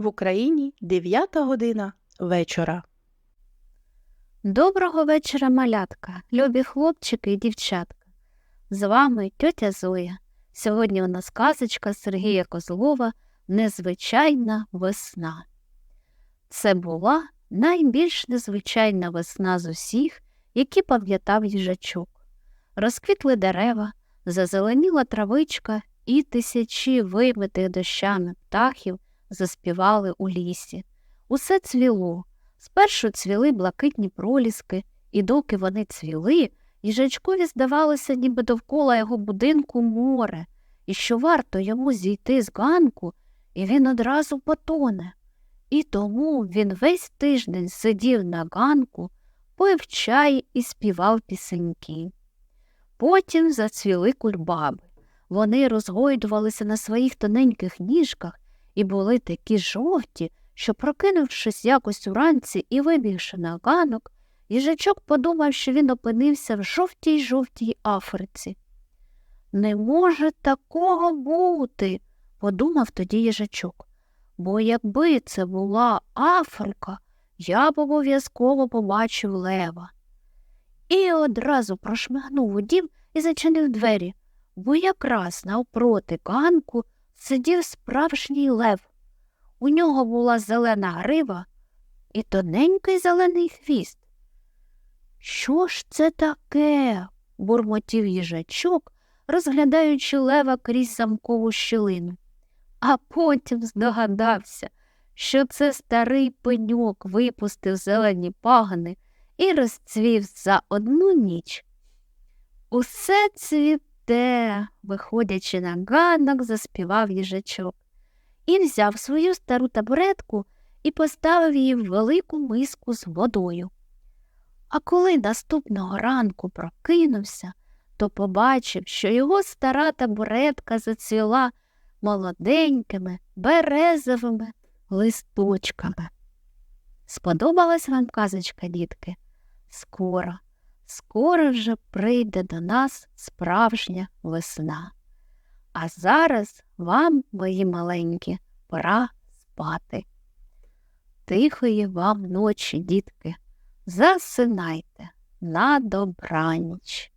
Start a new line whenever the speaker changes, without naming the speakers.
В Україні 9 година вечора.
Доброго вечора, малятка, любі хлопчики і дівчатка. З вами тьотя Зоя. Сьогодні у нас казочка Сергія Козлова Незвичайна весна. Це була найбільш незвичайна весна з усіх, які пам'ятав їжачок. Розквітли дерева, зазеленіла травичка, і тисячі вимитих дощами птахів заспівали у лісі. Усе цвіло. Спершу цвіли блакитні проліски, і доки вони цвіли, їжачкові здавалося, ніби довкола його будинку море, і що варто йому зійти з ганку, і він одразу потоне. І тому він весь тиждень сидів на ганку, пив чай і співав пісеньки. Потім зацвіли кульбаби. Вони розгойдувалися на своїх тоненьких ніжках і були такі жовті, що, прокинувшись якось уранці і вибігши на ганок, їжачок подумав, що він опинився в жовтій жовтій Африці. Не може такого бути, подумав тоді їжачок, бо якби це була Африка, я б обов'язково побачив лева. І одразу прошмигнув у дім і зачинив двері, бо якраз навпроти ганку сидів справжній лев. У нього була зелена грива і тоненький зелений хвіст. Що ж це таке? бурмотів їжачок, розглядаючи лева крізь замкову щілину. А потім здогадався, що це старий пеньок випустив зелені пагани і розцвів за одну ніч. Усе цвіте, виходячи на ганок, заспівав їжачок і взяв свою стару табуретку і поставив її в велику миску з водою. А коли наступного ранку прокинувся, то побачив, що його стара табуретка зацвіла молоденькими березовими листочками. Сподобалась вам казочка, дітки? Скоро, скоро вже прийде до нас справжня весна. А зараз вам, мої маленькі, пора спати. Тихої вам ночі, дітки, засинайте на добраніч.